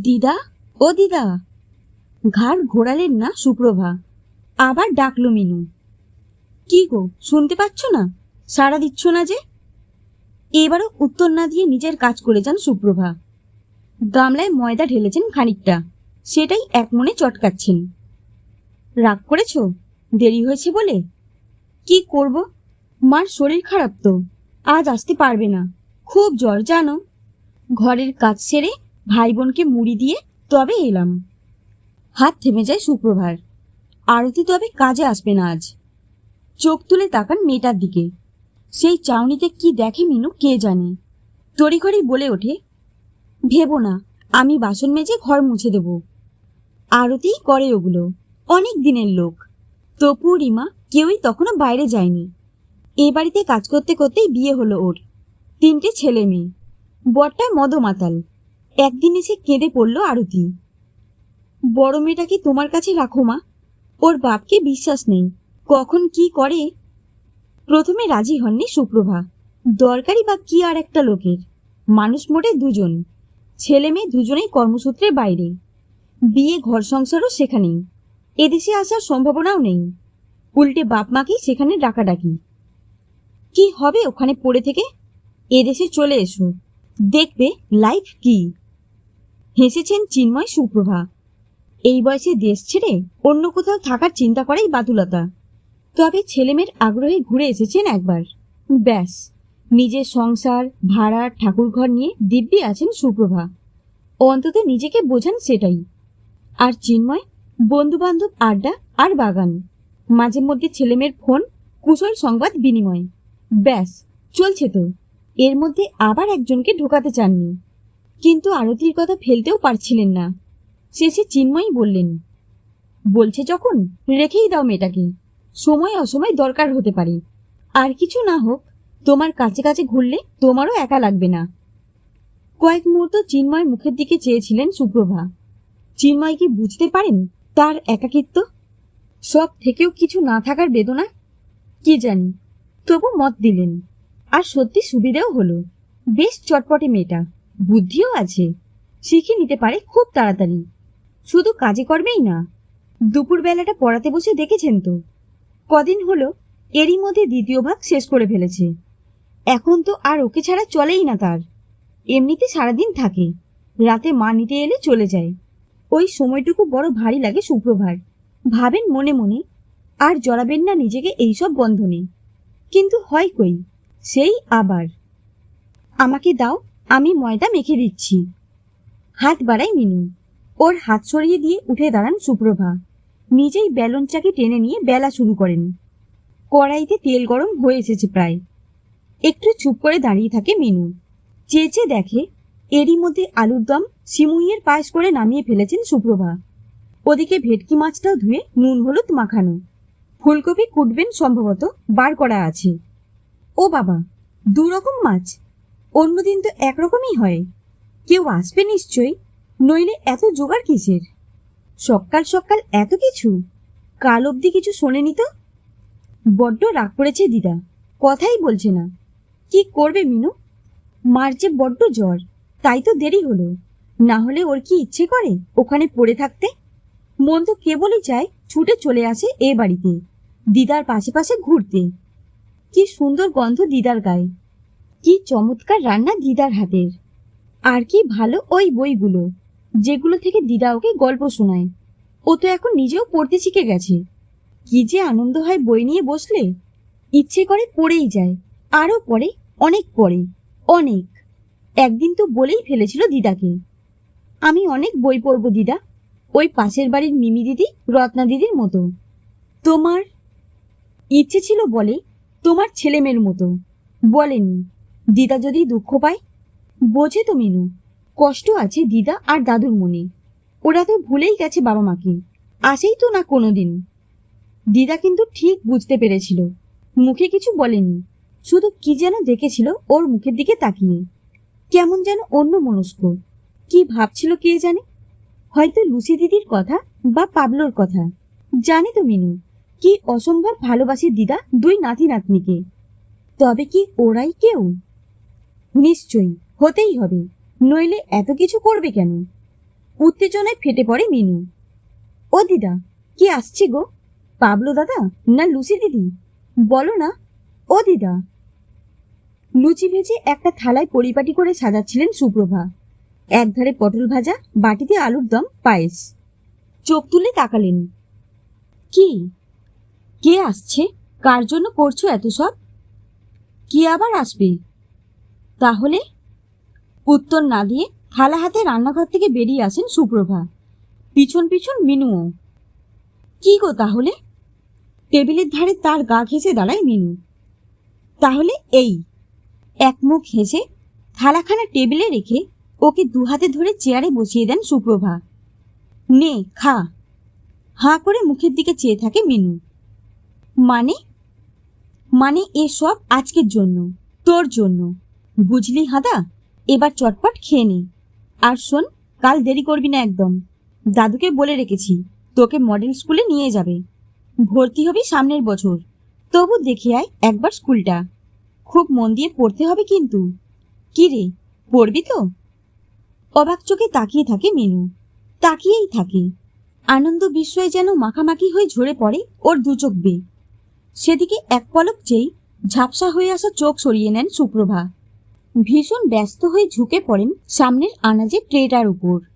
দিদা, ও দিদা। ঘাড় ঘোরালেন না সুপ্রভা। আবার ডাকলো মিনু। কি গো, শুনতে পাচ্ছ না? সাড়া দিচ্ছ না যে? এবারও উত্তর না দিয়ে নিজের কাজ করে যান সুপ্রভা। গামলায় ময়দা ঢেলেছেন খানিকটা। সেটাই এক মনে চটকাচ্ছেন। রাগ করেছ? দেরি হয়েছে বলে? কি করব? মার শরীর খারাপ তো। আজ আসতে পারবে না। খুব জ্বর, জানো? ঘরের কাজ সেরে ভাই বোনকে মুড়ি দিয়ে তবে এলাম। হাত থেমে যায় সুপ্রভার। আরতি তবে কাজে আসবে না আজ। চোখ তুলে তাকান মেয়েটার দিকে। সেই চাউনিতে কি দেখে মিনু কে জানে। তড়িঘড়ি বলে ওঠে, ভেবো না, আমি বাসন মেজে ঘর মুছে দেব। আরতিই করে ওগুলো, অনেক দিনের লোক। তপু, রিমা কেউই তখনও বাইরে যায়নি। এ বাড়িতে কাজ করতে করতেই বিয়ে হলো ওর। তিনটে ছেলে মেয়ে। বরটা মদমাতাল। একদিন এসে কেঁদে পড়ল আরতি। বড় মেয়েটাকে তোমার কাছে রাখো মা? ওর বাপকে বিশ্বাস নেই। কখন কি করে? প্রথমে রাজি হননি সুপ্রভা। দরকারি বা কি আর একটা লোকের? মানুষ মোটে দুজন। ছেলে মেয়ে দুজনেই কর্মসূত্রের বাইরে। বিয়ে ঘর সংসারও সেখানেই এদেশে আসার সম্ভাবনাও নেই। উল্টে বাপ মাকেই সেখানে ডাকাডাকি। কি হবে ওখানে পড়ে থেকে? এদেশে চলে এসো। দেখবে লাইফ কি? হেসেছেন চিন্ময় সুপ্রভা। এই বয়সে দেশ ছেড়ে অন্য কোথাও থাকার চিন্তা করাই বাতুলতা। তবে ছেলেমেয়ের আগ্রহে ঘুরে এসেছেন একবার। ব্যাস, নিজের সংসার, ভাড়া, ঠাকুরঘর নিয়ে দিব্যি আছেন সুপ্রভা। অন্তত নিজেকে বোঝান সেটাই। আর চিন্ময়, বন্ধুবান্ধব আড্ডা আর বাগান। মাঝে মধ্যে ছেলেমেয়ের ফোন, কুশল সংবাদ বিনিময়। ব্যাস, চলছে তো। এর মধ্যে আবার একজনকে ঢোকাতে চাননি। কিন্তু আরতির কথা ফেলতেও পারছিলেন না। শেষে চিন্ময়ই বললেন, বলছে যখন, রেখেই দাও মেয়েটাকে। সময় অসময় দরকার হতে পারে। আর কিছু না হোক, তোমার কাছে কাছে ঘুরলে তোমারও একা লাগবে না। কয়েক মুহূর্ত চিন্ময় মুখের দিকে চেয়েছিলেন সুপ্রভা। চিন্ময় কি বুঝতে পারেন তার একাকিত্ব? সব থেকেও কিছু না থাকার বেদনা? কি জানি? তবু মত দিলেন। আর সত্যি সুবিধেও হলো। বেশ চটপটে মেয়েটা। বুদ্ধিও আছে, শিখে নিতে পারে খুব তাড়াতাড়ি। শুধু কাজে কর্মেই না, দুপুরবেলাটা পড়াতে বসে দেখেছেন তো। কদিন হলো এরই মধ্যে দ্বিতীয় ভাগ শেষ করে ফেলেছে। এখন তো আর ওকে ছাড়া চলেই না তার। এমনিতে সারাদিন থাকে, রাতে মা নিতে এলে চলে যায়। ওই সময়টুকু বড় ভারী লাগে সুপ্রভার ভাবেন মনে মনে, আর জড়াবেন না নিজেকে এইসব বন্ধনে। কিন্তু হয় কই, সেই আবার। আমাকে দাও আমি ময়দা মেখে দিচ্ছি। হাত বাড়াই মিনু। ওর হাত সরিয়ে দিয়ে উঠে দাঁড়ান সুপ্রভা। নিজেই ব্যালন চাকে টেনে নিয়ে বেলা শুরু করেন। কড়াইতে তেল গরম হয়ে এসেছে প্রায়। একটু চুপ করে দাঁড়িয়ে থাকে মিনু। চেয়েছে দেখে এরই মধ্যে আলুর দম সিমুইয়ের পায়েস করে নামিয়ে ফেলেছেন সুপ্রভা। ওদিকে ভেটকি মাছটাও ধুয়ে নুন, হলুদ মাখানো। ফুলকপি কুটবেন সম্ভবত, বার করা আছে। ও বাবা দু রকম মাছ। অন্যদিন তো একরকমই হয়। কেউ আসবে নিশ্চয়ই, নইলে এত জোগাড় কিসের? সকাল সকাল এত কিছু? কাল অবধি কিছু শোনেনি তো? বড্ড রাগ করেছে দিদা, কথাই বলছে না। কি করবে মিনু? মার যে বড্ড জ্বর, তাই তো দেরি হলো। না হলে ওর কি ইচ্ছে করে ওখানে পড়ে থাকতে? মন তো কেবলই চায় ছুটে চলে আসে এ বাড়িতে, দিদার পাশে পাশে ঘুরতে। কি সুন্দর গন্ধ দিদার গায়ে। কি চমৎকার রান্না দিদার হাতের। আর কি ভালো ওই বইগুলো, যেগুলো থেকে দিদা ওকে গল্প শোনায়। ও তো এখন নিজেও পড়তে শিখে গেছে। কি যে আনন্দ হয় বই নিয়ে বসলে। ইচ্ছে করে পড়েই যায়, আরও পড়ে, অনেক পড়ে, অনেক। একদিন তো বলেই ফেলেছিল দিদাকে। আমি অনেক বই পড়ব দিদা, ওই পাশের বাড়ির মিমি দিদি, রত্না দিদির মতো। তোমার ইচ্ছে ছিল বলে, তোমার ছেলেমেয়ের মতো। বলেনি। দিদা যদি দুঃখ পায়? বোঝে তো মিনু, কষ্ট আছে দিদা আর দাদুর মনে। ওরা তো ভুলেই গেছে বাবা মাকে। আসেই তো না কোনো দিন দিদা কিন্তু ঠিক বুঝতে পেরেছিল। মুখে কিছু বলেনি, শুধু কি যেন দেখেছিল ওর মুখের দিকে তাকিয়ে। কেমন যেন অন্য মনস্ক। কি ভাবছিল কে জানে? হয়তো লুসি দিদির কথা বা পাবলোর কথা। জানে তো মিনু, কি অসম্ভব ভালোবাসে দিদা দুই নাতি নাতনিকে তবে কি ওরাই কেউ? নিশ্চয়ই, হতেই হবে। নইলে এত কিছু করবে কেন? উত্তেজনায় ফেটে পড়ে মিনু। ও দিদা, কি আসছে গো? পাবলো দাদা না লুচি দিদি? বলো না। ও দিদা। লুচি ভেজে একটা থালায় পরিপাটি করে সাজাচ্ছিলেন সুপ্রভা। একধারে পটল ভাজা, বাটিতে আলুর দম, পায়েস। চোখ তুলে তাকালেন। কি? কে আসছে? কার জন্য করছ এত সব? কি আবার আসবে? তাহলে? উত্তর না দিয়ে থালা হাতে রান্নাঘর থেকে বেরিয়ে আসেন সুপ্রভা। পিছন পিছন মিনুও। কি গো তাহলে? টেবিলের ধারে তার গা ঘেঁষে দাঁড়ায় মিনু। তাহলে এই। এক মুখ হেসে থালাখানা টেবিলে রেখে ওকে দু হাতে ধরে চেয়ারে বসিয়ে দেন সুপ্রভা। নে, খা। হাঁ করে মুখের দিকে চেয়ে থাকে মিনু। মানে? মানে এসব আজকের জন্য, তোর জন্য। বুঝলি হাদা? এবার চটপট খেয়ে নে। আর শোন, কাল দেরি করবি না একদম। দাদুকে বলে রেখেছি, তোকে মডেল স্কুলে নিয়ে যাবে। ভর্তি হবি সামনের বছর। তবু দেখে আয় একবার স্কুলটা। খুব মন দিয়ে পড়তে হবে কিন্তু। কি রে, পড়বি তো? অবাক চোখে তাকিয়ে থাকে মিনু। তাকিয়েই থাকে। আনন্দ বিস্ময়ে যেন মাখামাখি হয়ে ঝরে পড়ে ওর দু চোখ বেয়ে সেদিকে এক পলক চেয়ে ঝাপসা হয়ে আসা চোখ সরিয়ে নেন সুপ্রভা। ভীষণ ব্যস্ত হয়ে ঝুঁকে পড়েন সামনের আনাজের ট্রেটার উপর।